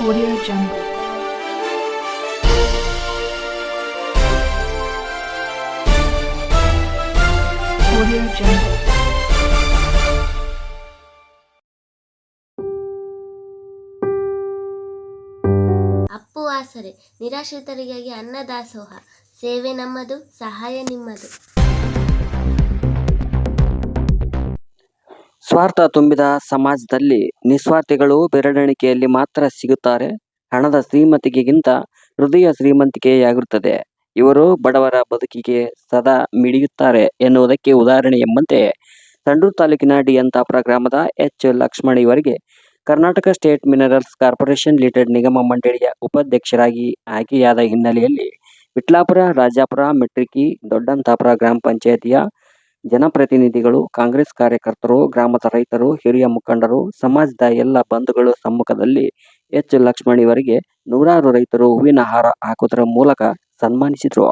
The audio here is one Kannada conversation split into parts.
Audio Jungle. Audio Jungle. Appu ಆಸರೆ ನಿರಾಶ್ರಿತರಿಗಾಗಿ ಅನ್ನದಾಸೋಹ ಸೇವೆ ನಮ್ಮದು ಸಹಾಯ ನಿಮ್ಮದು ಸ್ವಾರ್ಥ ತುಂಬಿದ ಸಮಾಜದಲ್ಲಿ ನಿಸ್ವಾರ್ಥಿಗಳು ಬೆರಳೆಣಿಕೆಯಲ್ಲಿ ಮಾತ್ರ ಸಿಗುತ್ತಾರೆ. ಹಣದ ಶ್ರೀಮಂತಿಕೆಗಿಂತ ಹೃದಯ ಶ್ರೀಮಂತಿಕೆಯಾಗಿರುತ್ತದೆ. ಇವರು ಬಡವರ ಬದುಕಿಗೆ ಸದಾ ಮಿಡಿಯುತ್ತಾರೆ ಎನ್ನುವುದಕ್ಕೆ ಉದಾಹರಣೆ ಎಂಬಂತೆ ಸಂಡೂರು ತಾಲೂಕಿನ ಡಿಯಂತಾಪುರ ಗ್ರಾಮದ ಎಚ್. ಲಕ್ಷ್ಮಣ್ ಇವರಿಗೆ Karnataka state minerals corporation limited ನಿಗಮ ಮಂಡಳಿಯ ಉಪಾಧ್ಯಕ್ಷರಾಗಿ ಆಯ್ಕೆಯಾದ ಹಿನ್ನೆಲೆಯಲ್ಲಿ ವಿಟ್ಲಾಪುರ, ರಾಜಾಪುರ, ಮೆಟ್ರಿಕಿ, ದೊಡ್ಡಂತಾಪುರ ಗ್ರಾಮ ಪಂಚಾಯತಿಯ ಜನಪ್ರತಿನಿಧಿಗಳು, ಕಾಂಗ್ರೆಸ್ ಕಾರ್ಯಕರ್ತರು, ಗ್ರಾಮದ ರೈತರು, ಹಿರಿಯ ಮುಖಂಡರು, ಸಮಾಜದ ಎಲ್ಲ ಬಂಧುಗಳು ಸಮ್ಮುಖದಲ್ಲಿ ಎಚ್. ಲಕ್ಷ್ಮಣ್ ಇವರಿಗೆ ನೂರಾರು ರೈತರು ಹೂವಿನ ಹಾರ ಹಾಕುವುದರ ಮೂಲಕ ಸನ್ಮಾನಿಸಿದರು.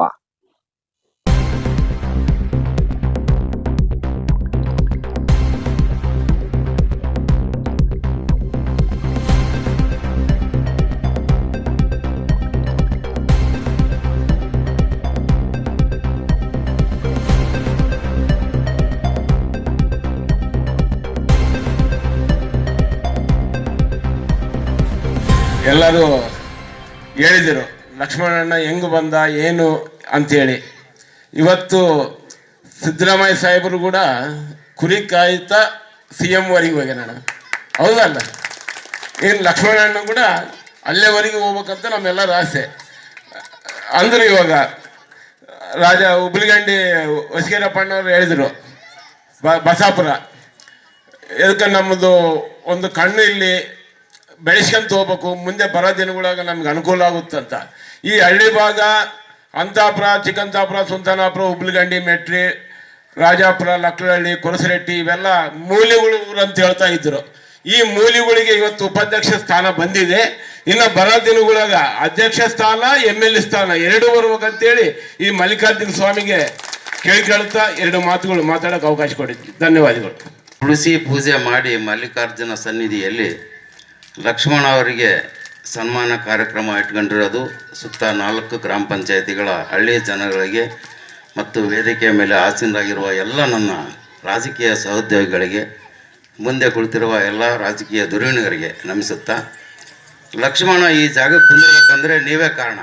ಎಲ್ಲರೂ ಹೇಳಿದರು, ಲಕ್ಷ್ಮಣಣ್ಣ ಹೆಂಗ್ ಬಂದ, ಏನು ಅಂಥೇಳಿ ಇವತ್ತು ಸಿದ್ದರಾಮಯ್ಯ ಸಾಹೇಬರು ಕೂಡ ಕುರಿ ಕಾಯ್ತಾ ಸಿ ಎಂವರೆಗೆ ಹೋಗ್ಯಾನ ಹೌದಲ್ಲ? ಏನು ಲಕ್ಷ್ಮಣಣ್ಣ ಕೂಡ ಅಲ್ಲೇವರೆಗೆ ಹೋಗ್ಬೇಕಂತ ನಮ್ಮೆಲ್ಲರ ಆಸೆ. ಅಂದ್ರೆ ಇವಾಗ ರಾಜ ಹುಬ್ಳಿಗಂಡಿ ಹೊಸಗೇರಪ್ಪಣ್ಣವ್ರು ಹೇಳಿದರು, ಬ, ಬಸಾಪುರ. ಎದಕ್ಕೆ ನಮ್ಮದು ಒಂದು ಕಣ್ಣು ಇಲ್ಲಿ ಬೆಳೆಸ್ಕೊಂತ ಹೋಗ್ಬೇಕು, ಮುಂದೆ ಬರೋ ದಿನಗಳಾಗ ನಮ್ಗೆ ಅನುಕೂಲ ಆಗುತ್ತಂತ. ಈ ಹಳ್ಳಿ ಭಾಗ, ಅಂತಾಪುರ, ಚಿಕ್ಕಂತಾಪುರ, ಸುಲ್ತಾನಾಪುರ, ಹುಬ್ಳಿಗಂಡಿ, ಮೆಟ್ರಿ, ರಾಜಾಪುರ, ಲಕ್ಕಳಹಳ್ಳಿ ಕೊರಸರೆಟ್ಟಿ ಇವೆಲ್ಲ ಮೂಲೆಗಳು ಅಂತ ಹೇಳ್ತಾ ಇದ್ರು. ಈ ಮೂಲೆಗಳಿಗೆ ಇವತ್ತು ಉಪಾಧ್ಯಕ್ಷ ಸ್ಥಾನ ಬಂದಿದೆ. ಇನ್ನು ಬರೋ ದಿನಗಳಾಗ ಅಧ್ಯಕ್ಷ ಸ್ಥಾನ, ಎಂ ಎಲ್ ಎ ಸ್ಥಾನ, ಎರಡು ಬರ್ಬೇಕಂತೇಳಿ ಈ ಮಲ್ಲಿಕಾರ್ಜುನ ಸ್ವಾಮಿಗೆ ಕೇಳ್ಕೊಳ್ತಾ ಎರಡು ಮಾತುಗಳು ಮಾತಾಡೋಕೆ ಅವಕಾಶ ಕೊಡಿದ್ವಿ ಧನ್ಯವಾದಗಳು. ತುಳಸಿ ಪೂಜೆ ಮಾಡಿ ಮಲ್ಲಿಕಾರ್ಜುನ ಸನ್ನಿಧಿಯಲ್ಲಿ ಲಕ್ಷ್ಮಣ ಅವರಿಗೆ ಸನ್ಮಾನ ಕಾರ್ಯಕ್ರಮ ಇಟ್ಕೊಂಡಿರೋದು ಸುತ್ತ ನಾಲ್ಕು ಗ್ರಾಮ ಪಂಚಾಯಿತಿಗಳ ಹಳ್ಳಿಯ ಜನಗಳಿಗೆ ಮತ್ತು ವೇದಿಕೆಯ ಮೇಲೆ ಆಸೀನರಾಗಿರುವ ಎಲ್ಲ ನನ್ನ ರಾಜಕೀಯ ಸಹೋದ್ಯೋಗಿಗಳಿಗೆ, ಮುಂದೆ ಕುಳಿತಿರುವ ಎಲ್ಲ ರಾಜಕೀಯ ಧುರೀಣರಿಗೆ ನಮಿಸುತ್ತಾ, ಲಕ್ಷ್ಮಣ ಈ ಜಾಗಕ್ಕೆ ಕುಂದಿರ್ಬೇಕಂದ್ರೆ ನೀವೇ ಕಾರಣ.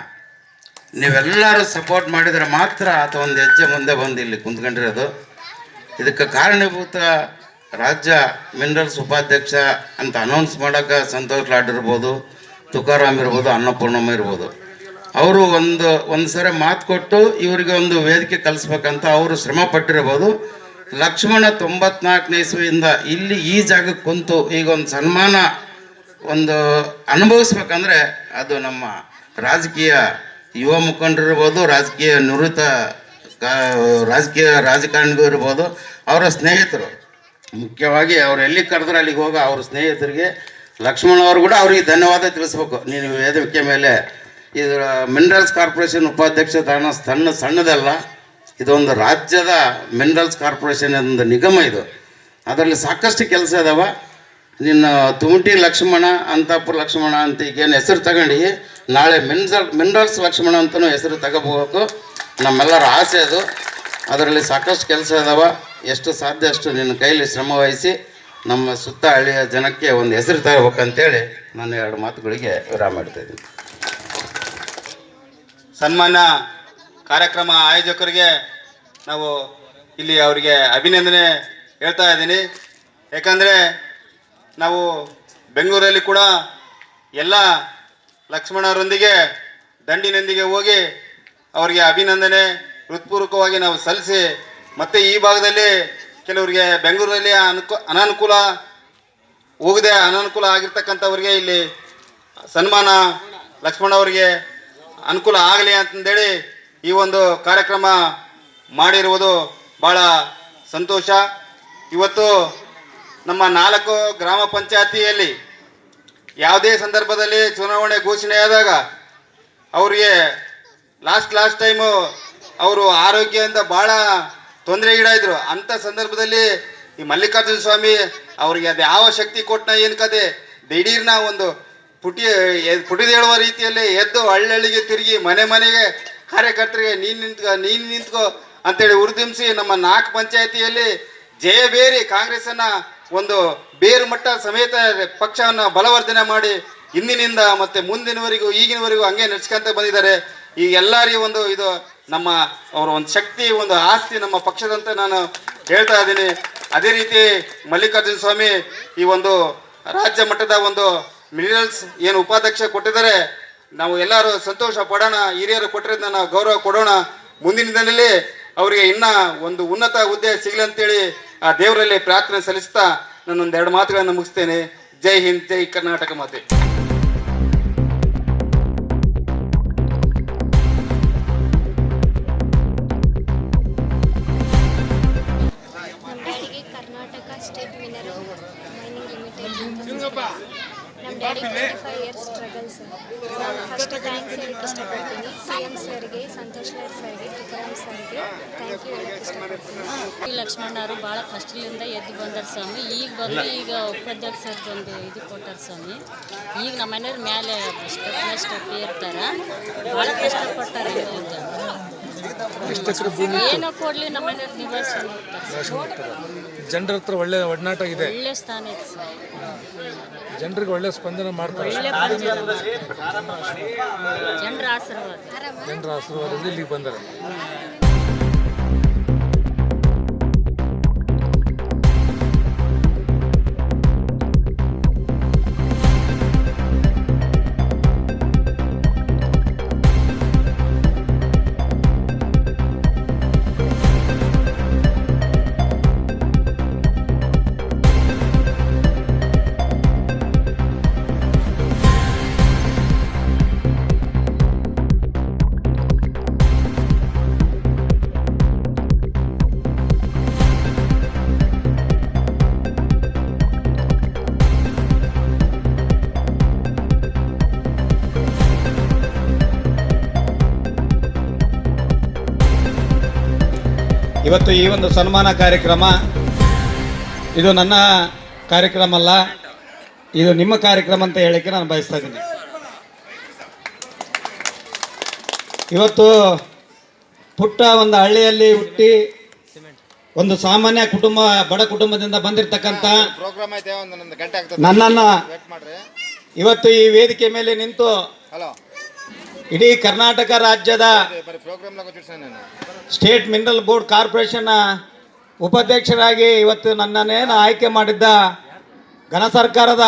ನೀವೆಲ್ಲರೂ ಸಪೋರ್ಟ್ ಮಾಡಿದರೆ ಮಾತ್ರ ಆತ ಒಂದು ಹೆಜ್ಜೆ ಮುಂದೆ ಬಂದು ಇಲ್ಲಿ ಕುಂತ್ಕೊಂಡಿರೋದು. ಇದಕ್ಕೆ ಕಾರಣೀಭೂತ ರಾಜ್ಯ ಮಿನರಲ್ಸ್ ಉಪಾಧ್ಯಕ್ಷ ಅಂತ ಅನೌನ್ಸ್ ಮಾಡೋಕೆ ಸಂತೋಷ್ ಲಾಡ್ ಇರ್ಬೋದು, ತುಕಾರಾಮ್ ಇರ್ಬೋದು, ಅನ್ನಪೂರ್ಣಮ್ಮ ಇರ್ಬೋದು. ಅವರು ಒಂದು ಒಂದು ಸರಿ ಮಾತು ಕೊಟ್ಟು ಇವರಿಗೆ ಒಂದು ವೇದಿಕೆ ಕಲಿಸ್ಬೇಕಂತ ಅವರು ಶ್ರಮ ಪಟ್ಟಿರ್ಬೋದು. ಲಕ್ಷ್ಮಣ ತೊಂಬತ್ನಾಲ್ಕನೇ ಇಸ್ವಿಯಿಂದ ಇಲ್ಲಿ ಈ ಜಾಗಕ್ಕೆ ಕುಂತು ಈಗ ಒಂದು ಸನ್ಮಾನ, ಒಂದು ಅನುಭವಿಸ್ಬೇಕಂದ್ರೆ ಅದು ನಮ್ಮ ರಾಜಕೀಯ ಯುವ ಮುಖಂಡರಿರ್ಬೋದು ರಾಜಕೀಯ ನಿವೃತ್ತ ರಾಜಕೀಯ ರಾಜಕಾರಣಿಗೂ ಇರ್ಬೋದು, ಅವರ ಸ್ನೇಹಿತರು. ಮುಖ್ಯವಾಗಿ ಅವ್ರು ಎಲ್ಲಿ ಕರೆದ್ರೆ ಅಲ್ಲಿಗೆ ಹೋಗಿ ಅವ್ರ ಸ್ನೇಹಿತರಿಗೆ ಲಕ್ಷ್ಮಣ ಅವರು ಕೂಡ ಅವ್ರಿಗೆ ಧನ್ಯವಾದ ತಿಳಿಸ್ಬೇಕು. ನೀನು ವೇದಿಕೆ ಮೇಲೆ ಇದು ಮಿನರಲ್ಸ್ ಕಾರ್ಪೊರೇಷನ್ ಉಪಾಧ್ಯಕ್ಷ ತಾಣ ಸಣ್ಣ ಸಣ್ಣದಲ್ಲ, ಇದೊಂದು ರಾಜ್ಯದ ಮಿನರಲ್ಸ್ ಕಾರ್ಪೊರೇಷನ್ ಒಂದು ನಿಗಮ ಇದು. ಅದರಲ್ಲಿ ಸಾಕಷ್ಟು ಕೆಲಸ ಇದಾವ ನಿನ್ನ ತುಮಟಿ ಲಕ್ಷ್ಮಣ, ಅಂತಾಪುರ ಲಕ್ಷ್ಮಣ ಅಂತ ಈಗೇನು ಹೆಸರು ತಗೊಂಡು, ನಾಳೆ ಮಿನ್ಸಲ್ ಮಿನರಲ್ಸ್ ಲಕ್ಷ್ಮಣ ಅಂತಲೂ ಹೆಸರು ತಗೋಬೋದು ನಮ್ಮೆಲ್ಲರ ಆಸೆ ಅದು. ಅದರಲ್ಲಿ ಸಾಕಷ್ಟು ಕೆಲಸ ಅದಾವ. ಎಷ್ಟು ಸಾಧ್ಯ ಅಷ್ಟು ನಿನ್ನ ಕೈಲಿ ಶ್ರಮ ವಹಿಸಿ ನಮ್ಮ ಸುತ್ತ ಹಳ್ಳಿಯ ಜನಕ್ಕೆ ಒಂದು ಹೆಸರು ತಗೋಬೇಕಂತೇಳಿ ನಾನು ಎರಡು ಮಾತುಗಳಿಗೆ ವಿರಾಮ ಮಾಡ್ತಾ ಇದ್ದೀನಿ. ಸನ್ಮಾನ ಕಾರ್ಯಕ್ರಮ ಆಯೋಜಕರಿಗೆ ನಾವು ಇಲ್ಲಿ ಅವರಿಗೆ ಅಭಿನಂದನೆ ಹೇಳ್ತಾ ಇದ್ದೀನಿ. ಯಾಕಂದರೆ ನಾವು ಬೆಂಗಳೂರಲ್ಲಿ ಕೂಡ ಎಲ್ಲ ಲಕ್ಷ್ಮಣರೊಂದಿಗೆ, ದಂಡಿನೊಂದಿಗೆ ಹೋಗಿ ಅವರಿಗೆ ಅಭಿನಂದನೆ ಹೃತ್ಪೂರ್ವಕವಾಗಿ ನಾವು ಸಲ್ಲಿಸಿ, ಮತ್ತು ಈ ಭಾಗದಲ್ಲಿ ಕೆಲವರಿಗೆ ಬೆಂಗಳೂರಲ್ಲಿ ಅನುಕೂ, ಅನಾನುಕೂಲ ಹೋಗದೆ. ಅನಾನುಕೂಲ ಆಗಿರ್ತಕ್ಕಂಥವ್ರಿಗೆ ಇಲ್ಲಿ ಸನ್ಮಾನ ಲಕ್ಷ್ಮಣ ಅವರಿಗೆ ಅನುಕೂಲ ಆಗಲಿ ಅಂತಂದೇಳಿ ಈ ಒಂದು ಕಾರ್ಯಕ್ರಮ ಮಾಡಿರುವುದು ಭಾಳ ಸಂತೋಷ. ಇವತ್ತು ನಮ್ಮ ನಾಲ್ಕು ಗ್ರಾಮ ಪಂಚಾಯತಿಯಲ್ಲಿ ಯಾವುದೇ ಸಂದರ್ಭದಲ್ಲಿ ಚುನಾವಣೆ ಘೋಷಣೆಯಾದಾಗ ಅವರಿಗೆ ಲಾಸ್ಟ್ ಲಾಸ್ಟ್ ಟೈಮು ಅವರು ಆರೋಗ್ಯದಿಂದ ಭಾಳ ತೊಂದರೆಗೀಡಾಯಿದ್ರು ಅಂಥ ಸಂದರ್ಭದಲ್ಲಿ ಈ ಮಲ್ಲಿಕಾರ್ಜುನ ಸ್ವಾಮಿ ಅವ್ರಿಗೆ ಅದು ಯಾವ ಶಕ್ತಿ ಕೊಟ್ಟನ ಏನು ಕತೆ? ದಿಢೀರ್ನ ಒಂದು ಪುಟಿ ಪುಟಿದೇಳುವ ರೀತಿಯಲ್ಲಿ ಎದ್ದು ಹಳ್ಳಿಗೆ ತಿರುಗಿ ಮನೆ ಮನೆಗೆ ಕಾರ್ಯಕರ್ತರಿಗೆ, ನೀನು ನಿಂತ್ಕೋ ನೀನು ನಿಂತ್ಕೋ ಅಂತೇಳಿ ಉರ್ದಿಂಸಿ ನಮ್ಮ ನಾಲ್ಕು ಪಂಚಾಯತಿಯಲ್ಲಿ ಜಯಬೇರಿ ಕಾಂಗ್ರೆಸ್ಸನ್ನ ಒಂದು ಬೇರು ಮಟ್ಟ ಸಮೇತ ಪಕ್ಷವನ್ನು ಬಲವರ್ಧನೆ ಮಾಡಿ ಇಂದಿನಿಂದ ಮತ್ತೆ ಮುಂದಿನವರೆಗೂ, ಈಗಿನವರೆಗೂ ಹಂಗೆ ನಡ್ಸ್ಕೊಂತ ಬಂದಿದ್ದಾರೆ. ಈ ಎಲ್ಲರಿಗೂ ಒಂದು ಇದು ನಮ್ಮ ಅವರ ಒಂದು ಶಕ್ತಿ, ಒಂದು ಆಸ್ತಿ ನಮ್ಮ ಪಕ್ಷದಂತ ನಾನು ಹೇಳ್ತಾ ಇದ್ದೀನಿ. ಅದೇ ರೀತಿ ಮಲ್ಲಿಕಾರ್ಜುನ ಸ್ವಾಮಿ ಈ ಒಂದು ರಾಜ್ಯ ಮಟ್ಟದ ಒಂದು ಮಿನರಲ್ಸ್ ಏನು ಉಪಾಧ್ಯಕ್ಷ ಕೊಟ್ಟಿದ್ದಾರೆ, ನಾವು ಎಲ್ಲರೂ ಸಂತೋಷ ಪಡೋಣ, ಹಿರಿಯರು ಕೊಟ್ಟಿರೋದನ್ನ ನಾವು ಗೌರವ ಕೊಡೋಣ. ಮುಂದಿನ ದಿನದಲ್ಲಿ ಅವರಿಗೆ ಇನ್ನ ಒಂದು ಉನ್ನತ ಹುದ್ದೆ ಸಿಗಲಿ ಅಂತೇಳಿ ಆ ದೇವರಲ್ಲಿ ಪ್ರಾರ್ಥನೆ ಸಲ್ಲಿಸ್ತಾ ನಾನೊಂದು ಎರಡು ಮಾತುಗಳನ್ನು ಮುಗಿಸ್ತೇನೆ. ಜೈ ಹಿಂದ್, ಜೈ ಕರ್ನಾಟಕ ಮಾತೆ. ಫಸ್ಟ್ ಥ್ಯಾಂಕ್ಸ್ ಹೇಳಕ್ಕೆ ಇಷ್ಟಪಡ್ತೀನಿ ಸಿ ಎಂ ಸರ್ಗೆ ಸಂತೋಷ್ ಲಾಡ್ ಸರ್ಗೆ ತುಕಾರಾಮ್ ಸರ್ಗೆ ಥ್ಯಾಂಕ್ ಯು ಹೇಳಕ್ಕೆ ಇಷ್ಟಪಡ್ತೀನಿ. ಈ ಲಕ್ಷ್ಮಣರು ಭಾಳ ಕಷ್ಟದಿಂದ ಎದ್ದು ಬಂದರು ಸ್ವಾಮಿ. ಈಗ ಬಂದು ಈಗ ಉಪಾಧ್ಯಕ್ಷರದೊಂದು ಇದು ಕೊಟ್ಟಾರ ಸ್ವಾಮಿ. ಈಗ ನಮ್ಮ ಮನೆಯವ್ರ ಮೇಲೆ ಸ್ಟೆಪ್ ಸ್ಟೆಪ್ ಇರ್ತಾರೆ ಭಾಳ ಕಷ್ಟಪಟ್ಟಾರ ಏನೋ ಕೊಡಲಿ ನಮ್ಮ ಮನೆಯವ್ರು ಹೋಗ್ತಾರೆ ಜನರ ಹತ್ರ ಒಳ್ಳೆ ಒಡನಾಟ ಇದೆ. ಒಳ್ಳೆ ಸ್ಥಾನ ಇದೆ ಸರ್. ಜನರಿಗೆ ಒಳ್ಳೆ ಸ್ಪಂದನೆ ಮಾಡ್ತಾರೆ. ಒಳ್ಳೆ ಜನರ ಆಶೀರ್ವಾದ. ಜನರ ಆಶೀರ್ವಾದದಿಂದ ಇಲ್ಲಿಗೆ ಬಂದರೆ. ಇವತ್ತು ಈ ಒಂದು ಸನ್ಮಾನ ಕಾರ್ಯಕ್ರಮ ಇದು ನನ್ನ ಕಾರ್ಯಕ್ರಮ ಅಲ್ಲ ಇದು ನಿಮ್ಮ ಕಾರ್ಯಕ್ರಮ ಅಂತ ಹೇಳಕ್ಕೆ ನಾನು ಬಯಸ್ತಾ ಇದ್ದೀನಿ. ಇವತ್ತು ಪುಟ್ಟ ಒಂದು ಹಳ್ಳಿಯಲ್ಲಿ ಹುಟ್ಟಿ ಒಂದು ಸಾಮಾನ್ಯ ಕುಟುಂಬ ಬಡ ಕುಟುಂಬದಿಂದ ಬಂದಿರತಕ್ಕಂತ ಪ್ರೋಗ್ರಾಮ್ ಐತೆ ಒಂದು ಗಂಟೆ ಆಗ್ತದೆ. ನನ್ನನ್ನು ಇವತ್ತು ಈ ವೇದಿಕೆ ಮೇಲೆ ನಿಂತು ಹಲೋ ಇಡೀ ಕರ್ನಾಟಕ ರಾಜ್ಯದ ಸ್ಟೇಟ್ ಮಿನರಲ್ ಬೋರ್ಡ್ ಕಾರ್ಪೊರೇಷನ್ನ ಉಪಾಧ್ಯಕ್ಷರಾಗಿ ಇವತ್ತು ನನ್ನನ್ನೇ ಆಯ್ಕೆ ಮಾಡಿದ್ದ ಘನ ಸರ್ಕಾರದ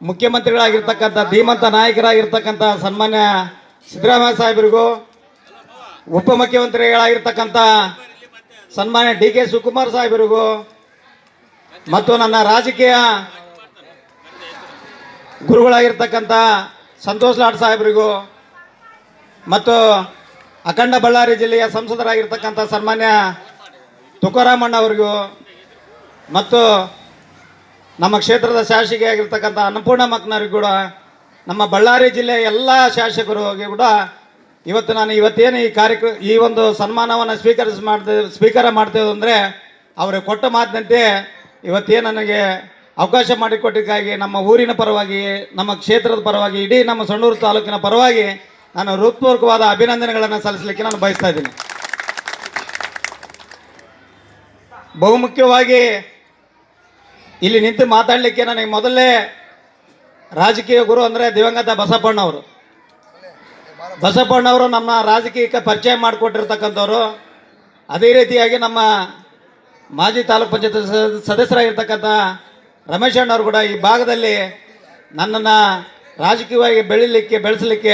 ಮುಖ್ಯಮಂತ್ರಿಗಳಾಗಿರ್ತಕ್ಕಂಥ ಧೀಮಂತ ನಾಯಕರಾಗಿರ್ತಕ್ಕಂಥ ಸನ್ಮಾನ್ಯ ಸಿದ್ದರಾಮಯ್ಯ ಸಾಹೇಬರಿಗೂ ಉಪಮುಖ್ಯಮಂತ್ರಿಗಳಾಗಿರ್ತಕ್ಕಂಥ ಸನ್ಮಾನ್ಯ ಡಿ ಕೆ ಶಿವಕುಮಾರ್ ಸಾಹೇಬರಿಗೂ ಮತ್ತು ನನ್ನ ರಾಜಕೀಯ ಗುರುಗಳಾಗಿರ್ತಕ್ಕಂಥ ಸಂತೋಷ್ ಲಾಡ್ ಸಾಹೇಬರಿಗೂ ಮತ್ತು ಅಖಂಡ ಬಳ್ಳಾರಿ ಜಿಲ್ಲೆಯ ಸಂಸದರಾಗಿರ್ತಕ್ಕಂಥ ಸನ್ಮಾನ್ಯ ತುಕಾರಾಮಣ್ಣ ಅವರಿಗೂ ಮತ್ತು ನಮ್ಮ ಕ್ಷೇತ್ರದ ಶಾಸಕಿ ಆಗಿರ್ತಕ್ಕಂಥ ಅನ್ನಪೂರ್ಣ ಮಕ್ನವ್ರಿಗೂ ಕೂಡ ನಮ್ಮ ಬಳ್ಳಾರಿ ಜಿಲ್ಲೆಯ ಎಲ್ಲ ಶಾಸಕರಿಗೆ ಕೂಡ ಇವತ್ತು ನಾನು ಇವತ್ತೇನು ಈ ಕಾರ್ಯಕ್ರಮ ಈ ಒಂದು ಸನ್ಮಾನವನ್ನು ಸ್ವೀಕರಿಸಿ ಮಾಡ್ತಾ ಸ್ವೀಕಾರ ಮಾಡ್ತೇವೆ ಅಂದರೆ ಅವರಿಗೆ ಕೊಟ್ಟ ಮಾತಿನಂತೆ ಇವತ್ತೇನು ನನಗೆ ಅವಕಾಶ ಮಾಡಿಕೊಟ್ಟಿದ್ದಕ್ಕಾಗಿ ನಮ್ಮ ಊರಿನ ಪರವಾಗಿ, ನಮ್ಮ ಕ್ಷೇತ್ರದ ಪರವಾಗಿ, ಇಡೀ ನಮ್ಮ ಸಣ್ಣೂರು ತಾಲೂಕಿನ ಪರವಾಗಿ ನಾನು ಹೃತ್ಪೂರ್ವಕವಾದ ಅಭಿನಂದನೆಗಳನ್ನು ಸಲ್ಲಿಸಲಿಕ್ಕೆ ನಾನು ಬಯಸ್ತಾ ಇದ್ದೀನಿ. ಬಹುಮುಖ್ಯವಾಗಿ ಇಲ್ಲಿ ನಿಂತು ಮಾತಾಡಲಿಕ್ಕೆ ನನಗೆ ಮೊದಲೇ ರಾಜಕೀಯ ಗುರು ಅಂದರೆ ದಿವಂಗತ ಬಸಪ್ಪಣ್ಣವರು. ಬಸಪ್ಪಣ್ಣವರು ನಮ್ಮ ರಾಜಕೀಯಕ್ಕೆ ಪರಿಚಯ ಮಾಡಿಕೊಟ್ಟಿರ್ತಕ್ಕಂಥವ್ರು. ಅದೇ ರೀತಿಯಾಗಿ ನಮ್ಮ ಮಾಜಿ ತಾಲೂಕು ಪಂಚಾಯತ್ ಸದಸ್ಯರಾಗಿರ್ತಕ್ಕಂಥ ರಮೇಶ್ ಅಣ್ಣವರು ಕೂಡ ಈ ಭಾಗದಲ್ಲಿ ನನ್ನನ್ನು ರಾಜಕೀಯವಾಗಿ ಬೆಳಿಲಿಕ್ಕೆ, ಬೆಳೆಸಲಿಕ್ಕೆ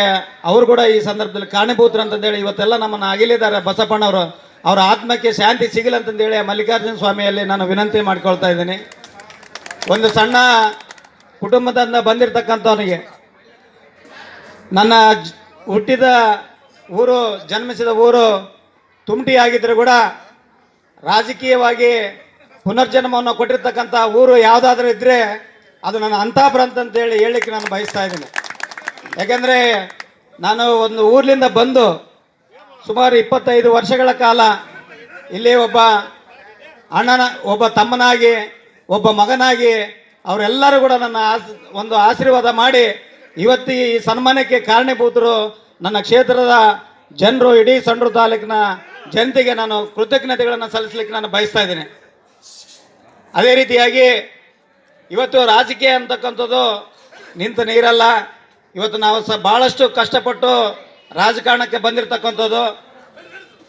ಅವರು ಕೂಡ ಈ ಸಂದರ್ಭದಲ್ಲಿ ಕಾರಣೀಭೂತರು ಅಂತಂದೇಳಿ ಇವತ್ತೆಲ್ಲ ನಮ್ಮನ್ನು ಅಗಿಲಿದ್ದಾರೆ ಬಸಪ್ಪಣ್ಣವರು ಅವರ. ಆತ್ಮಕ್ಕೆ ಶಾಂತಿ ಸಿಗಲಿ ಅಂತಂದೇಳಿ ಮಲ್ಲಿಕಾರ್ಜುನ ಸ್ವಾಮಿಯಲ್ಲಿ ನಾನು ವಿನಂತಿ ಮಾಡ್ಕೊಳ್ತಾ ಇದ್ದೀನಿ. ಒಂದು ಸಣ್ಣ ಕುಟುಂಬದಿಂದ ಬಂದಿರತಕ್ಕಂಥವನಿಗೆ, ನನ್ನ ಹುಟ್ಟಿದ ಊರು, ಜನ್ಮಿಸಿದ ಊರು ತುಮಟಿ ಆಗಿದ್ದರೂ ಕೂಡ ರಾಜಕೀಯವಾಗಿ ಪುನರ್ಜನ್ಮವನ್ನು ಕೊಟ್ಟಿರ್ತಕ್ಕಂಥ ಊರು ಯಾವುದಾದ್ರೂ ಇದ್ದರೆ ಅದು ನನ್ನ ಅಂತಾಪುರ ಅಂತಂತೇಳಿ ಹೇಳಲಿಕ್ಕೆ ನಾನು ಬಯಸ್ತಾ ಇದ್ದೀನಿ. ಯಾಕೆಂದರೆ ನಾನು ಒಂದು ಊರಿನಿಂದ ಬಂದು ಸುಮಾರು ಇಪ್ಪತ್ತೈದು ವರ್ಷಗಳ ಕಾಲ ಇಲ್ಲಿ ಒಬ್ಬ ಅಣ್ಣನ, ಒಬ್ಬ ತಮ್ಮನಾಗಿ, ಒಬ್ಬ ಮಗನಾಗಿ ಅವರೆಲ್ಲರೂ ಕೂಡ ನನ್ನ ಆಸ್, ಒಂದು ಆಶೀರ್ವಾದ ಮಾಡಿ ಇವತ್ತಿ ಈ ಸನ್ಮಾನಕ್ಕೆ ಕಾರಣೀಭೂತರು ನನ್ನ ಕ್ಷೇತ್ರದ ಜನರು, ಇಡೀ ಸಂಡ್ರು ತಾಲೂಕಿನ ಜನತೆಗೆ ನಾನು ಕೃತಜ್ಞತೆಗಳನ್ನು ಸಲ್ಲಿಸಲಿಕ್ಕೆ ನಾನು ಬಯಸ್ತಾ ಇದ್ದೀನಿ. ಅದೇ ರೀತಿಯಾಗಿ ಇವತ್ತು ರಾಜಕೀಯ ಅಂತಕ್ಕಂಥದ್ದು ನಿಂತ ನೀರಲ್ಲ. ಇವತ್ತು ನಾವು ಸಹ ಭಾಳಷ್ಟು ಕಷ್ಟಪಟ್ಟು ರಾಜಕಾರಣಕ್ಕೆ ಬಂದಿರತಕ್ಕಂಥದ್ದು.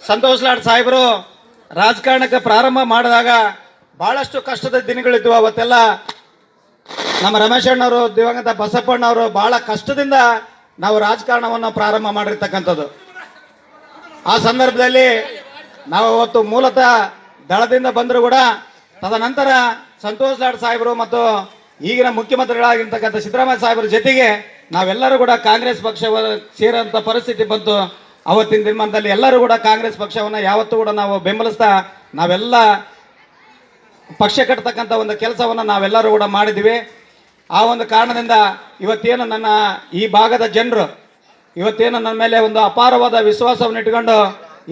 ಸಂತೋಷ್ ಲಾಡ್ ಸಾಹೇಬರು ರಾಜಕಾರಣಕ್ಕೆ ಪ್ರಾರಂಭ ಮಾಡಿದಾಗ ಭಾಳಷ್ಟು ಕಷ್ಟದ ದಿನಗಳಿದ್ವು. ಅವತ್ತೆಲ್ಲ ನಮ್ಮ ರಮೇಶ್ ಅಣ್ಣವರು, ದಿವಂಗತ ಬಸಪ್ಪಣ್ಣವರು ಭಾಳ ಕಷ್ಟದಿಂದ ನಾವು ರಾಜಕಾರಣವನ್ನು ಪ್ರಾರಂಭ ಮಾಡಿರ್ತಕ್ಕಂಥದ್ದು. ಆ ಸಂದರ್ಭದಲ್ಲಿ ನಾವು ಅವತ್ತು ಮೂಲತಃ ದಳದಿಂದ ಬಂದರೂ ಕೂಡ ತದನಂತರ ಸಂತೋಷ್ ಲಾಡ್ ಸಾಹೇಬರು ಮತ್ತು ಈಗಿನ ಮುಖ್ಯಮಂತ್ರಿಗಳಾಗಿರ್ತಕ್ಕಂಥ ಸಿದ್ದರಾಮಯ್ಯ ಸಾಹೇಬರ ಜೊತೆಗೆ ನಾವೆಲ್ಲರೂ ಕೂಡ ಕಾಂಗ್ರೆಸ್ ಪಕ್ಷ ಸೇರೋಂಥ ಪರಿಸ್ಥಿತಿ ಬಂತು. ಅವತ್ತಿನ ದಿನಮಾನದಲ್ಲಿ ಎಲ್ಲರೂ ಕೂಡ ಕಾಂಗ್ರೆಸ್ ಪಕ್ಷವನ್ನು ಯಾವತ್ತೂ ಕೂಡ ನಾವು ಬೆಂಬಲಿಸ್ತಾ ನಾವೆಲ್ಲ ಪಕ್ಷ ಕಟ್ಟತಕ್ಕಂಥ ಒಂದು ಕೆಲಸವನ್ನು ನಾವೆಲ್ಲರೂ ಕೂಡ ಮಾಡಿದ್ವಿ. ಆ ಒಂದು ಕಾರಣದಿಂದ ಇವತ್ತೇನು ನನ್ನ ಈ ಭಾಗದ ಜನರು, ಇವತ್ತೇನು ನನ್ನ ಮೇಲೆ ಒಂದು ಅಪಾರವಾದ ವಿಶ್ವಾಸವನ್ನು ಇಟ್ಕೊಂಡು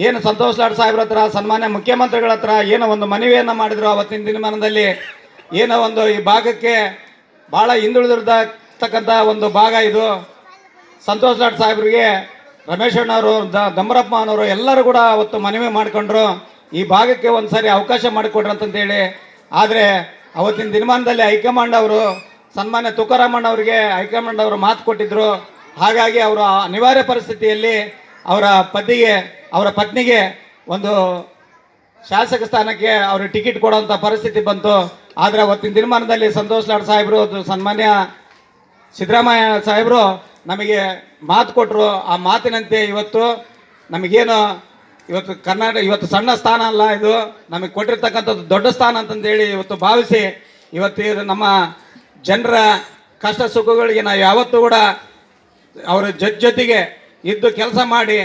ಏನು ಸಂತೋಷ್ ಲಾಡ್ ಸಾಹೇಬ್ರ ಹತ್ರ, ಸನ್ಮಾನ್ಯ ಮುಖ್ಯಮಂತ್ರಿಗಳ ಹತ್ರ ಏನೋ ಒಂದು ಮನವಿಯನ್ನು ಮಾಡಿದ್ರು ಅವತ್ತಿನ ದಿನಮಾನದಲ್ಲಿ? ಏನೋ ಒಂದು ಈ ಭಾಗಕ್ಕೆ ಭಾಳ ಹಿಂದುಳಿದಿರ್ತಕ್ಕಂಥ ಒಂದು ಭಾಗ ಇದು. ಸಂತೋಷ್ ಲಾಡ್ ಸಾಹೇಬ್ರಿಗೆ ರಮೇಶ್ ಅಣ್ಣವರು, ದ ಎಲ್ಲರೂ ಕೂಡ ಅವತ್ತು ಮನವಿ ಮಾಡಿಕೊಂಡ್ರು. ಈ ಭಾಗಕ್ಕೆ ಒಂದು ಸಾರಿ ಅವಕಾಶ ಮಾಡಿಕೊಡ್ರಿ ಅಂತಂತೇಳಿ ಆದರೆ ಅವತ್ತಿನ ದಿನಮಾನದಲ್ಲಿ ಹೈಕಮಾಂಡ್ ಅವರು, ಸನ್ಮಾನ್ಯ ತುಕಾರಾಮಣ್ಣ ಅವರಿಗೆ ಹೈಕಮಾಂಡ್ ಅವರು ಮಾತು ಕೊಟ್ಟಿದ್ದರು ಹಾಗಾಗಿ ಅವರು ಅನಿವಾರ್ಯ ಪರಿಸ್ಥಿತಿಯಲ್ಲಿ ಅವರ ಪತಿಗೆ ಅವರ ಪತ್ನಿಗೆ ಒಂದು ಶಾಸಕ ಸ್ಥಾನಕ್ಕೆ ಅವರು ಟಿಕೆಟ್ ಕೊಡುವಂಥ ಪರಿಸ್ಥಿತಿ ಬಂತು. ಆದರೆ ಅವತ್ತಿನ ದಿನಮಾನದಲ್ಲಿ ಸಂತೋಷ್ ಲಾಡ್ ಸಾಹೇಬರು ಸನ್ಮಾನ್ಯ ಸಿದ್ದರಾಮಯ್ಯ ಸಾಹೇಬರು ನಮಗೆ ಮಾತು ಕೊಟ್ಟರು ಆ ಮಾತಿನಂತೆ ಇವತ್ತು ನಮಗೇನು ಇವತ್ತು ಕರ್ನಾಟಕ, ಇವತ್ತು ಸಣ್ಣ ಸ್ಥಾನ ಅಲ್ಲ ಇದು. ನಮಗೆ ಕೊಟ್ಟಿರ್ತಕ್ಕಂಥದ್ದು ದೊಡ್ಡ ಸ್ಥಾನ ಅಂತಂದೇಳಿ ಇವತ್ತು ಭಾವಿಸಿ ಇವತ್ತು ನಮ್ಮ ಜನರ ಕಷ್ಟ ಸುಖಗಳಿಗೆ ನಾವು ಯಾವತ್ತೂ ಕೂಡ ಅವರ ಜೊತೆ ಜೊತೆಗೆ ಇದ್ದು ಕೆಲಸ ಮಾಡಿ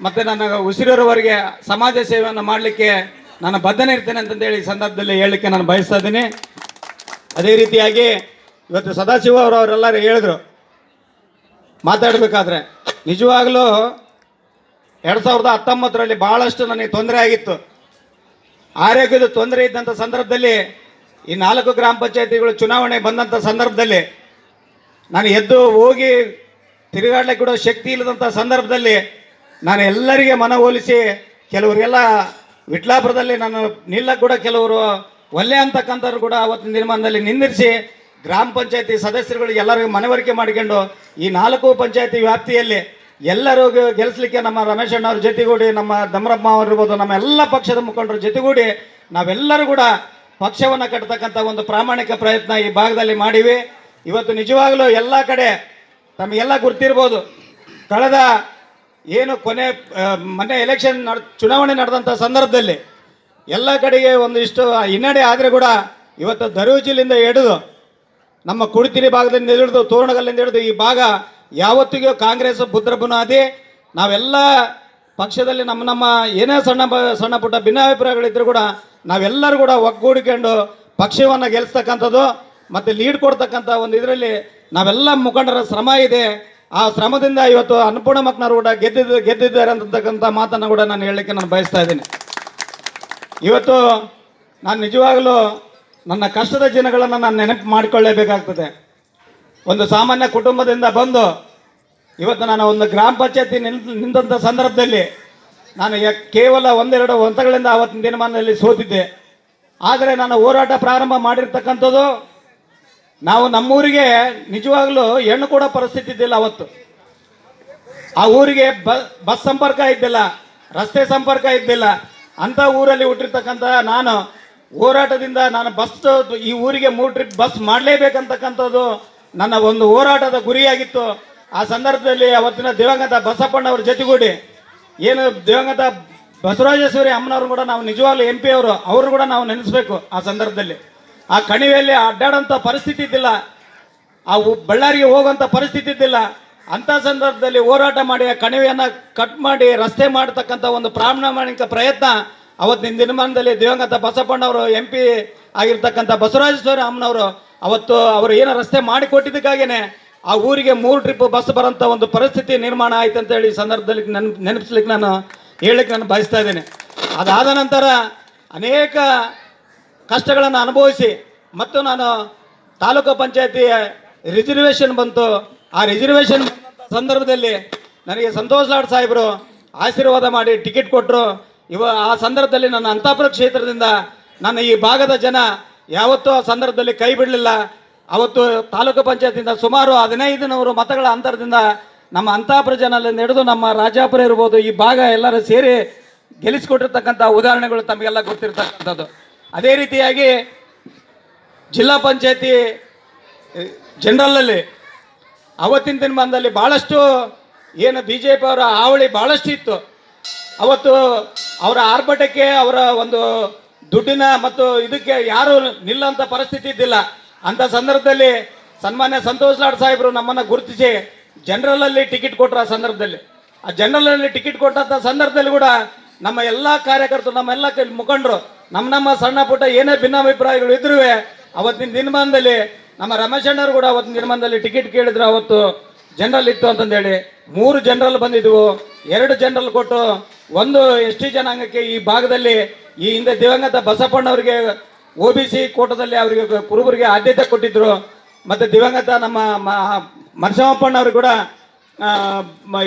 ಮತ್ತು ನನ್ನ ಉಸಿರಿರೋವರೆಗೆ ಸಮಾಜ ಸೇವೆಯನ್ನು ಮಾಡಲಿಕ್ಕೆ ನಾನು ಬದ್ಧನೇ ಇರ್ತೇನೆ ಅಂತಂದೇಳಿ ಈ ಸಂದರ್ಭದಲ್ಲಿ ಹೇಳಲಿಕ್ಕೆ ನಾನು ಬಯಸ್ತಾ ಇದ್ದೀನಿ. ಅದೇ ರೀತಿಯಾಗಿ ಇವತ್ತು ಸದಾಶಿವ ಅವರು ಅವರೆಲ್ಲರೂ ಹೇಳಿದ್ರು. ಮಾತಾಡಬೇಕಾದ್ರೆ, ನಿಜವಾಗಲೂ ಎರಡು ಸಾವಿರದ ಹತ್ತೊಂಬತ್ತರಲ್ಲಿ ಭಾಳಷ್ಟು ನನಗೆ ತೊಂದರೆ ಆಗಿತ್ತು. ಆರೋಗ್ಯದ ತೊಂದರೆ ಇದ್ದಂಥ ಸಂದರ್ಭದಲ್ಲಿ ಈ ನಾಲ್ಕು ಗ್ರಾಮ ಪಂಚಾಯತಿಗಳು ಚುನಾವಣೆ ಬಂದಂಥ ಸಂದರ್ಭದಲ್ಲಿ ನಾನು ಎದ್ದು ಹೋಗಿ ತಿರುಗಾಡಲಿಕ್ಕೆ ಕೂಡ ಶಕ್ತಿ ಇಲ್ಲದಂಥ ಸಂದರ್ಭದಲ್ಲಿ ನಾನು ಎಲ್ಲರಿಗೆ ಮನವೊಲಿಸಿ ಕೆಲವರಿಗೆಲ್ಲ ವಿಟ್ಲಾಪುರದಲ್ಲಿ ನಾನು ನಿಲ್ಲಕ್ಕೆ ಕೂಡ ಕೆಲವರು ಒಲ್ಲೆ ಅಂತಕ್ಕಂಥವ್ರು ಕೂಡ ಅವತ್ತಿನ ನಿರ್ಮಾಣದಲ್ಲಿ ನಿಂದಿರಿಸಿ ಗ್ರಾಮ ಪಂಚಾಯತಿ ಸದಸ್ಯರುಗಳಿಗೆ ಎಲ್ಲರಿಗೂ ಮನವರಿಕೆ ಮಾಡಿಕೊಂಡು ಈ ನಾಲ್ಕು ಪಂಚಾಯತಿ ವ್ಯಾಪ್ತಿಯಲ್ಲಿ ಎಲ್ಲರೂ ಗೆಲ್ಲಿಸ್ಲಿಕ್ಕೆ ನಮ್ಮ ರಮೇಶ್ ಅಣ್ಣವ್ರ ಜೊತೆಗೂಡಿ, ನಮ್ಮ ಅವರು ಇರ್ಬೋದು, ನಮ್ಮ ಎಲ್ಲ ಪಕ್ಷದ ಮುಖಂಡರ ಜೊತೆಗೂಡಿ ನಾವೆಲ್ಲರೂ ಕೂಡ ಪಕ್ಷವನ್ನು ಕಟ್ಟತಕ್ಕಂಥ ಒಂದು ಪ್ರಾಮಾಣಿಕ ಪ್ರಯತ್ನ ಈ ಭಾಗದಲ್ಲಿ ಮಾಡಿವಿ. ಇವತ್ತು ನಿಜವಾಗಲೂ ಎಲ್ಲ ಕಡೆ ತಮಗೆಲ್ಲ ಗುರ್ತಿರ್ಬೋದು. ಕಳೆದ ಏನು ಕೊನೆ ಮೊನ್ನೆ ಎಲೆಕ್ಷನ್ ಚುನಾವಣೆ ನಡೆದಂಥ ಸಂದರ್ಭದಲ್ಲಿ ಎಲ್ಲ ಕಡೆಗೆ ಒಂದಿಷ್ಟು ಹಿನ್ನಡೆ ಆದರೆ ಕೂಡ ಇವತ್ತು ದರೂಜಿಲಿಂದ ಹಿಡಿದು ನಮ್ಮ ಕುಡಿತಿರಿ ಭಾಗದಿಂದ ಹಿಡಿದು, ತೋರಣಗಲ್ಲಿಂದ ಹಿಡಿದು ಈ ಭಾಗ ಯಾವತ್ತಿಗೂ ಕಾಂಗ್ರೆಸ್ ಬುದ್ಧ ಬುನಾದಿ. ನಾವೆಲ್ಲ ಪಕ್ಷದಲ್ಲಿ ನಮ್ಮ ನಮ್ಮ ಏನೇ ಸಣ್ಣ ಸಣ್ಣ ಪುಟ್ಟ ಭಿನ್ನಾಭಿಪ್ರಾಯಗಳಿದ್ದರೂ ಕೂಡ ನಾವೆಲ್ಲರೂ ಕೂಡ ಒಗ್ಗೂಡಿಕೊಂಡು ಪಕ್ಷವನ್ನು ಗೆಲ್ಲಿಸ್ತಕ್ಕಂಥದ್ದು ಮತ್ತು ಲೀಡ್ ಕೊಡ್ತಕ್ಕಂಥ ಒಂದು ಇದರಲ್ಲಿ ನಾವೆಲ್ಲ ಮುಖಂಡರ ಶ್ರಮ ಇದೆ. ಆ ಶ್ರಮದಿಂದ ಇವತ್ತು ಅನ್ನಪೂರ್ಣ ಮಕ್ಕನವರು ಕೂಡ ಗೆದ್ದಿದ್ದು ಗೆದ್ದಿದ್ದಾರೆ ಅಂತಕ್ಕಂಥ ಮಾತನ್ನು ಕೂಡ ನಾನು ಹೇಳಲಿಕ್ಕೆ ನಾನು ಬಯಸ್ತಾ ಇದ್ದೀನಿ. ಇವತ್ತು ನಾನು ನಿಜವಾಗಲೂ ನನ್ನ ಕಷ್ಟದ ದಿನಗಳನ್ನು ನಾನು ನೆನಪು ಮಾಡಿಕೊಳ್ಳೇಬೇಕಾಗ್ತದೆ. ಒಂದು ಸಾಮಾನ್ಯ ಕುಟುಂಬದಿಂದ ಬಂದು ಇವತ್ತು ನಾನು ಒಂದು ಗ್ರಾಮ ಪಂಚಾಯತಿ ನಿಂತ ಸಂದರ್ಭದಲ್ಲಿ ನಾನು ಕೇವಲ ಒಂದೆರಡು ಹಂತಗಳಿಂದ ಆವತ್ತಿನ ದಿನಮಾನದಲ್ಲಿ ಸೋತಿದ್ದೆ. ಆದರೆ ನಾನು ಹೋರಾಟ ಪ್ರಾರಂಭ ಮಾಡಿರ್ತಕ್ಕಂಥದ್ದು ನಾವು ನಮ್ಮೂರಿಗೆ ನಿಜವಾಗ್ಲೂ ಹೆಣ್ಣು ಕೂಡ ಪರಿಸ್ಥಿತಿ ಇದ್ದಿಲ್ಲ ಅವತ್ತು. ಆ ಊರಿಗೆ ಬಸ್ ಸಂಪರ್ಕ ಇದ್ದಿಲ್ಲ, ರಸ್ತೆ ಸಂಪರ್ಕ ಇದ್ದಿಲ್ಲ. ಅಂತ ಊರಲ್ಲಿ ಹುಟ್ಟಿರ್ತಕ್ಕಂಥ ನಾನು ಹೋರಾಟದಿಂದ ನಾನು ಬಸ್, ಈ ಊರಿಗೆ ಮೂರು ಟ್ರಿಪ್ ಬಸ್ ಮಾಡಲೇಬೇಕಂತಕ್ಕಂಥದ್ದು ನನ್ನ ಒಂದು ಹೋರಾಟದ ಗುರಿಯಾಗಿತ್ತು. ಆ ಸಂದರ್ಭದಲ್ಲಿ ಅವತ್ತಿನ ದಿವಂಗತ ಬಸಪ್ಪಣ್ಣವ್ರ ಜೊತೆಗೂಡಿ, ಏನು ದಿವಂಗತ ಬಸವರಾಜೇಶ್ವರಿ ಅಮ್ಮನವರು ಕೂಡ ನಾವು ನಿಜವಾಗ್ಲೂ ಎಂ ಪಿ ಅವರು ಅವರು ಕೂಡ ನಾವು ನೆನೆಸ್ಬೇಕು ಆ ಸಂದರ್ಭದಲ್ಲಿ. ಆ ಕಣಿವೆಯಲ್ಲಿ ಅಡ್ಡಾಡೋಂಥ ಪರಿಸ್ಥಿತಿ ಇದ್ದಿಲ್ಲ. ಆ ಬಳ್ಳಾರಿಗೆ ಹೋಗುವಂಥ ಪರಿಸ್ಥಿತಿ ಇದ್ದಿಲ್ಲ. ಅಂಥ ಸಂದರ್ಭದಲ್ಲಿ ಹೋರಾಟ ಮಾಡಿ ಆ ಕಣಿವೆಯನ್ನು ಕಟ್ ಮಾಡಿ ರಸ್ತೆ ಮಾಡತಕ್ಕಂಥ ಒಂದು ಪ್ರಾಮಾಣಿಕ ಪ್ರಯತ್ನ ಅವತ್ತಿನ ದಿನಮಾನದಲ್ಲಿ ದಿವಂಗತ ಬಸಪ್ಪಣ್ಣವರು ಎಂ ಪಿ ಆಗಿರ್ತಕ್ಕಂಥ ಬಸವರಾಜೇಶ್ವರಿ ಅಮ್ಮನವರು ಅವತ್ತು ಅವರು ಏನೋ ರಸ್ತೆ ಮಾಡಿಕೊಟ್ಟಿದ್ದಕ್ಕಾಗಿಯೇ ಆ ಊರಿಗೆ ಮೂರು ಟ್ರಿಪ್ ಬಸ್ ಬರೋಂಥ ಒಂದು ಪರಿಸ್ಥಿತಿ ನಿರ್ಮಾಣ ಆಯ್ತು ಅಂತ ಹೇಳಿ ಸಂದರ್ಭದಲ್ಲಿ ನೆನ್ ನೆನಪಿಸ್ಲಿಕ್ಕೆ ನಾನು ಹೇಳಲಿಕ್ಕೆ ನಾನು ಬಯಸ್ತಾ ಇದ್ದೇನೆ. ಅದಾದ ನಂತರ ಅನೇಕ ಕಷ್ಟಗಳನ್ನು ಅನುಭವಿಸಿ ಮತ್ತು ನಾನು ತಾಲೂಕು ಪಂಚಾಯತಿ ರಿಸರ್ವೇಷನ್ ಬಂತು. ಆ ರಿಸರ್ವೇಷನ್ ಸಂದರ್ಭದಲ್ಲಿ ನನಗೆ ಸಂತೋಷ್ ಲಾಡ್ ಸಾಹೇಬರು ಆಶೀರ್ವಾದ ಮಾಡಿ ಟಿಕೆಟ್ ಕೊಟ್ಟರು ಇವ ಆ ಸಂದರ್ಭದಲ್ಲಿ ನನ್ನ ಅಂತಾಪುರ ಕ್ಷೇತ್ರದಿಂದ ನನ್ನ ಈ ಭಾಗದ ಜನ ಯಾವತ್ತೂ ಆ ಸಂದರ್ಭದಲ್ಲಿ ಕೈ ಬಿಡಲಿಲ್ಲ. ಅವತ್ತು ತಾಲೂಕು ಪಂಚಾಯತಿಯಿಂದ ಸುಮಾರು ಹದಿನೈದು ನೂರು ಮತಗಳ ಅಂತರದಿಂದ ನಮ್ಮ ಅಂತಾಪುರ ಜನಲ್ಲಿ ನಡೆದು ನಮ್ಮ ರಾಜಾಪುರ ಇರ್ಬೋದು, ಈ ಭಾಗ ಎಲ್ಲರೂ ಸೇರಿ ಗೆಲ್ಲಿಸಿಕೊಟ್ಟಿರ್ತಕ್ಕಂಥ ಉದಾಹರಣೆಗಳು ತಮಗೆಲ್ಲ ಗೊತ್ತಿರ್ತಕ್ಕಂಥದ್ದು. ಅದೇ ರೀತಿಯಾಗಿ ಜಿಲ್ಲಾ ಪಂಚಾಯತಿ ಜನರಲಲ್ಲಿ ಅವತ್ತಿನ ದಿನಮಾನದಲ್ಲಿ ಭಾಳಷ್ಟು ಏನು ಬಿ ಜೆ ಪಿ ಅವರ ಹಾವಳಿ ಭಾಳಷ್ಟು ಇತ್ತು. ಅವತ್ತು ಅವರ ಆರ್ಭಟಕ್ಕೆ, ಅವರ ಒಂದು ದುಡ್ಡಿನ ಮತ್ತು ಇದಕ್ಕೆ ಯಾರು ನಿಲ್ಲಂಥ ಪರಿಸ್ಥಿತಿ ಇದ್ದಿಲ್ಲ. ಅಂಥ ಸಂದರ್ಭದಲ್ಲಿ ಸನ್ಮಾನ್ಯ ಸಂತೋಷ್ ಲಾಡ್ ಸಾಹೇಬರು ನಮ್ಮನ್ನು ಗುರುತಿಸಿ ಜನರಲಲ್ಲಿ ಟಿಕೆಟ್ ಕೊಟ್ಟರು ಆ ಸಂದರ್ಭದಲ್ಲಿ. ಆ ಜನರಲಲ್ಲಿ ಟಿಕೆಟ್ ಕೊಟ್ಟಂಥ ಸಂದರ್ಭದಲ್ಲಿ ಕೂಡ ನಮ್ಮ ಎಲ್ಲ ಕಾರ್ಯಕರ್ತರು ನಮ್ಮೆಲ್ಲ ಮುಖಂಡರು, ನಮ್ಮ ನಮ್ಮ ಸಣ್ಣ ಪುಟ್ಟ ಏನೇ ಭಿನ್ನಾಭಿಪ್ರಾಯಗಳು ಇದ್ರೂ ಅವತ್ತಿನ ದಿನಮಾನದಲ್ಲಿ ನಮ್ಮ ರಮೇಶ್ ಅಣ್ಣರು ಕೂಡ ಅವತ್ತಿನ ದಿನಮಾನದಲ್ಲಿ ಟಿಕೆಟ್ ಕೇಳಿದ್ರು ಅವತ್ತು. ಜನರಲ್ ಇತ್ತು ಅಂತಂದೇಳಿ. ಮೂರು ಜನರಲ್ ಬಂದಿದ್ವು. ಎರಡು ಜನರಲ್ ಕೊಟ್ಟು ಒಂದು ಎಸ್ ಟಿ ಜನಾಂಗಕ್ಕೆ ಈ ಭಾಗದಲ್ಲಿ ಈ ಹಿಂದೆ ದಿವಂಗತ ಬಸಪ್ಪಣ್ಣವರಿಗೆ ಒ ಬಿ ಸಿ ಕೋಟದಲ್ಲಿ ಅವರಿಗೆ ಕುರುಬರಿಗೆ ಆದ್ಯತೆ ಕೊಟ್ಟಿದ್ರು. ಮತ್ತು ದಿವಂಗತ ನಮ್ಮ ಮನಸಮ್ಮಪ್ಪಣ್ಣವ್ರಿಗೆ ಕೂಡ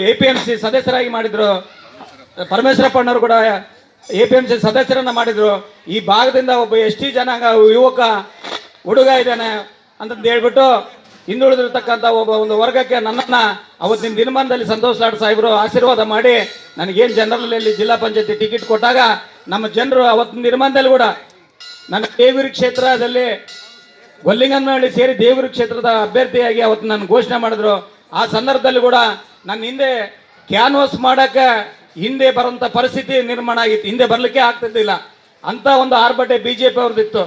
ಎ ಪಿ ಎಂ ಸಿ ಸದಸ್ಯರಾಗಿ ಮಾಡಿದ್ರು. ಪರಮೇಶ್ವರಪ್ಪಣ್ಣವರು ಕೂಡ ಎ ಪಿ ಎಂ ಸಿ ಸದಸ್ಯರನ್ನ ಮಾಡಿದ್ರು. ಈ ಭಾಗದಿಂದ ಒಬ್ಬ ಎಸ್ ಟಿ ಜನಾಂಗ ಯುವಕ ಹುಡುಗ ಇದ್ದಾನೆ ಅಂತಂದು ಹೇಳ್ಬಿಟ್ಟು ಹಿಂದುಳಿದಿರ್ತಕ್ಕಂಥ ಒಬ್ಬ ಒಂದು ವರ್ಗಕ್ಕೆ ನನ್ನನ್ನು ಅವತ್ತಿನ ದಿನಮಾನದಲ್ಲಿ ಸಂತೋಷ್ ಲಾಡ್ ಸಾಹೇಬರು ಆಶೀರ್ವಾದ ಮಾಡಿ ನನಗೇನು ಜನರಲಲ್ಲಿ ಜಿಲ್ಲಾ ಪಂಚಾಯತಿ ಟಿಕೆಟ್ ಕೊಟ್ಟಾಗ ನಮ್ಮ ಜನರು ಅವತ್ತಿನ ದಿನಮಾನದಲ್ಲಿ ಕೂಡ ನನ್ನ ದೇವಿರಿ ಕ್ಷೇತ್ರದಲ್ಲಿ ಗೊಲ್ಲಿಂಗನಹಳ್ಳಿ ಸೇರಿ ದೇವರ ಕ್ಷೇತ್ರದ ಅಭ್ಯರ್ಥಿಯಾಗಿ ಅವತ್ತು ನಾನು ಘೋಷಣೆ ಮಾಡಿದ್ರು. ಆ ಸಂದರ್ಭದಲ್ಲಿ ಕೂಡ ನನ್ನ ಹಿಂದೆ ಕ್ಯಾನ್ವಾಸ್ ಮಾಡಕ್ಕೆ ಹಿಂದೆ ಬರುವಂಥ ಪರಿಸ್ಥಿತಿ ನಿರ್ಮಾಣ ಆಗಿತ್ತು. ಹಿಂದೆ ಬರಲಿಕ್ಕೆ ಆಗ್ತಿದ್ದಿಲ್ಲ ಅಂತ ಒಂದು ಆರ್ಭಟೆ ಬಿ ಜೆ ಪಿ ಅವ್ರದ್ದಿತ್ತು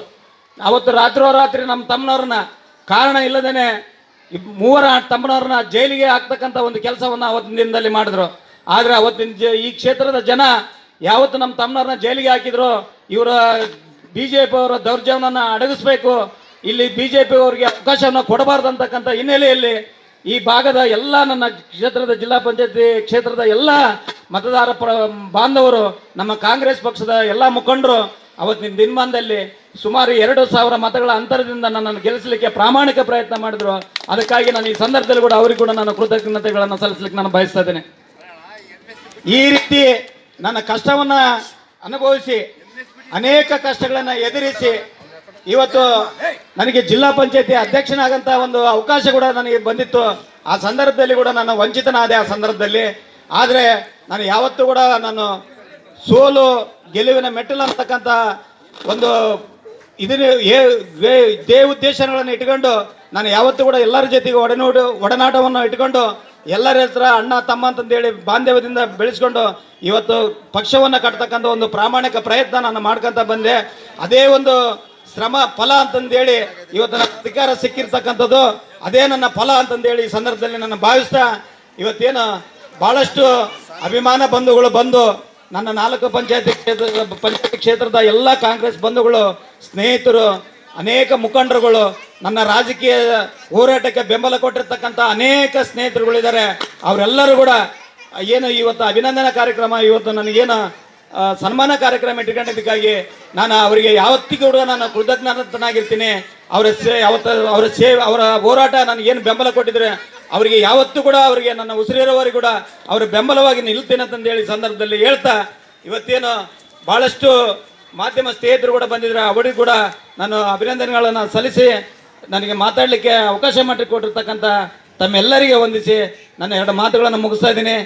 ಅವತ್ತು ರಾತ್ರೋರಾತ್ರಿ ನಮ್ಮ ತಮ್ಮನವ್ರನ್ನ ಕಾರಣ ಇಲ್ಲದೇನೆ ಮೂವರ ತಮ್ಮನವ್ರನ್ನ ಜೈಲಿಗೆ ಹಾಕ್ತಕ್ಕಂಥ ಒಂದು ಕೆಲಸವನ್ನು ಅವತ್ತಿನ ದಿನದಲ್ಲಿ ಮಾಡಿದ್ರು. ಆದರೆ ಅವತ್ತಿನ ಜ ಈ ಕ್ಷೇತ್ರದ ಜನ ಯಾವತ್ತು ನಮ್ಮ ತಮ್ಮನವ್ರನ್ನ ಜೈಲಿಗೆ ಹಾಕಿದ್ರು, ಇವರ ಬಿ ಜೆ ಪಿ ಅವರ ದೌರ್ಜನ್ಯವನ್ನು ಅಡಗಿಸ್ಬೇಕು, ಇಲ್ಲಿ ಬಿ ಜೆ ಪಿ ಅವರಿಗೆ ಅವಕಾಶವನ್ನು ಕೊಡಬಾರ್ದು ಅಂತಕ್ಕಂಥ ಹಿನ್ನೆಲೆಯಲ್ಲಿ ಈ ಭಾಗದ ಎಲ್ಲ ನನ್ನ ಕ್ಷೇತ್ರದ ಜಿಲ್ಲಾ ಪಂಚಾಯತಿ ಕ್ಷೇತ್ರದ ಎಲ್ಲ ಮತದಾರ ಪ್ರ ಬಾಂಧವರು, ನಮ್ಮ ಕಾಂಗ್ರೆಸ್ ಪಕ್ಷದ ಎಲ್ಲ ಮುಖಂಡರು ಅವತ್ತಿನ ದಿನಮಾನದಲ್ಲಿ ಸುಮಾರು ಎರಡು ಸಾವಿರ ಮತಗಳ ಅಂತರದಿಂದ ನನ್ನನ್ನು ಗೆಲ್ಲಿಸಲಿಕ್ಕೆ ಪ್ರಾಮಾಣಿಕ ಪ್ರಯತ್ನ ಮಾಡಿದ್ರು. ಅದಕ್ಕಾಗಿ ನಾನು ಈ ಸಂದರ್ಭದಲ್ಲಿ ಕೂಡ ಅವ್ರಿಗೆ ಕೂಡ ನಾನು ಕೃತಜ್ಞತೆಗಳನ್ನು ಸಲ್ಲಿಸಲಿಕ್ಕೆ ನಾನು ಬಯಸ್ತಾ ಇದ್ದೇನೆ. ಈ ರೀತಿ ನನ್ನ ಕಷ್ಟವನ್ನು ಅನುಭವಿಸಿ, ಅನೇಕ ಕಷ್ಟಗಳನ್ನು ಎದುರಿಸಿ ಇವತ್ತು ನನಗೆ ಜಿಲ್ಲಾ ಪಂಚಾಯತಿ ಅಧ್ಯಕ್ಷನಾಗಂತ ಒಂದು ಅವಕಾಶ ಕೂಡ ನನಗೆ ಬಂದಿತ್ತು. ಆ ಸಂದರ್ಭದಲ್ಲಿ ಕೂಡ ನಾನು ವಂಚಿತನಾದೆ ಆ ಸಂದರ್ಭದಲ್ಲಿ. ಆದರೆ ನಾನು ಯಾವತ್ತೂ ಕೂಡ ನಾನು ಸೋಲು ಗೆಲುವಿನ ಮೆಟ್ಟಲು ಅಂತಕ್ಕಂಥ ಒಂದು ಇದನ್ನು ಇದೇ ಉದ್ದೇಶಗಳನ್ನು ಇಟ್ಕೊಂಡು ನಾನು ಯಾವತ್ತೂ ಕೂಡ ಎಲ್ಲರ ಜೊತೆಗೆ ಒಡನೋಡು ಒಡನಾಟವನ್ನು ಇಟ್ಕೊಂಡು ಎಲ್ಲರ ಹತ್ರ ಅಣ್ಣ ತಮ್ಮ ಅಂತಂದೇಳಿ ಬಾಂಧವ್ಯದಿಂದ ಬೆಳೆಸ್ಕೊಂಡು ಇವತ್ತು ಪಕ್ಷವನ್ನು ಕಟ್ತಕ್ಕಂಥ ಒಂದು ಪ್ರಾಮಾಣಿಕ ಪ್ರಯತ್ನ ನಾನು ಮಾಡ್ಕೊತ ಬಂದೆ. ಅದೇ ಒಂದು ಶ್ರಮ, ಫಲ ಅಂತಂದೇಳಿ ಇವತ್ತು ನನ್ನ ಅಧಿಕಾರ ಸಿಕ್ಕಿರ್ತಕ್ಕಂಥದ್ದು, ಅದೇ ನನ್ನ ಫಲ ಅಂತಂದೇಳಿ ಈ ಸಂದರ್ಭದಲ್ಲಿ ನನ್ನ ಭಾವಿಸ್ತಾ ಇವತ್ತೇನು ಭಾಳಷ್ಟು ಅಭಿಮಾನ ಬಂಧುಗಳು ಬಂದು ನನ್ನ ನಾಲ್ಕು ಪಂಚಾಯತಿ ಕ್ಷೇತ್ರದ ಪಂಚಾಯತಿ ಕ್ಷೇತ್ರದ ಎಲ್ಲ ಕಾಂಗ್ರೆಸ್ ಬಂಧುಗಳು, ಸ್ನೇಹಿತರು, ಅನೇಕ ಮುಖಂಡರುಗಳು, ನನ್ನ ರಾಜಕೀಯ ಹೋರಾಟಕ್ಕೆ ಬೆಂಬಲ ಕೊಟ್ಟಿರ್ತಕ್ಕಂಥ ಅನೇಕ ಸ್ನೇಹಿತರುಗಳಿದ್ದಾರೆ. ಅವರೆಲ್ಲರೂ ಕೂಡ ಏನು ಇವತ್ತು ಅಭಿನಂದನಾ ಕಾರ್ಯಕ್ರಮ, ಇವತ್ತು ನನಗೇನು ಸನ್ಮಾನ ಕಾರ್ಯಕ್ರಮ ಇಟ್ಕೊಂಡಿದ್ದಕ್ಕಾಗಿ ನಾನು ಅವರಿಗೆ ಯಾವತ್ತಿಗೂ ಕೂಡ ನಾನು ಕೃತಜ್ಞತನಾಗಿರ್ತೀನಿ. ಅವರ ಸೇ, ಯಾವತ್ತ, ಅವರ ಸೇವೆ ಅವರ ಹೋರಾಟ ನನಗೇನು ಬೆಂಬಲ ಕೊಟ್ಟಿದ್ರೆ ಅವರಿಗೆ ಯಾವತ್ತೂ ಕೂಡ ಅವರಿಗೆ ನನ್ನ ಉಸಿರಿರೋವರೆಗೂ ಕೂಡ ಅವರ ಬೆಂಬಲವಾಗಿ ನಿಲ್ತೇನೆ ಅಂತಂದೇಳಿ ಸಂದರ್ಭದಲ್ಲಿ ಹೇಳ್ತಾ, ಇವತ್ತೇನು ಭಾಳಷ್ಟು ಮಾಧ್ಯಮ ಸ್ನೇಹಿತರು ಕೂಡ ಬಂದಿದ್ದಾರೆ ಅವರಿಗೂ ಕೂಡ ನಾನು ಅಭಿನಂದನೆಗಳನ್ನು ಸಲ್ಲಿಸಿ ನನಗೆ ಮಾತಾಡಲಿಕ್ಕೆ ಅವಕಾಶ ಮಾಡಿಕೊಟ್ಟಿರ್ತಕ್ಕಂಥ ತಮ್ಮೆಲ್ಲರಿಗೆ ವಂದಿಸಿ ನನ್ನ ಎರಡು ಮಾತುಗಳನ್ನು ಮುಗಿಸ್ತಾ ಇದ್ದೀನಿ.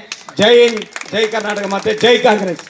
ಜೈ ಹಿಂದ್, ಜೈ ಕರ್ನಾಟಕ ಮತ್ತು ಜೈ ಕಾಂಗ್ರೆಸ್.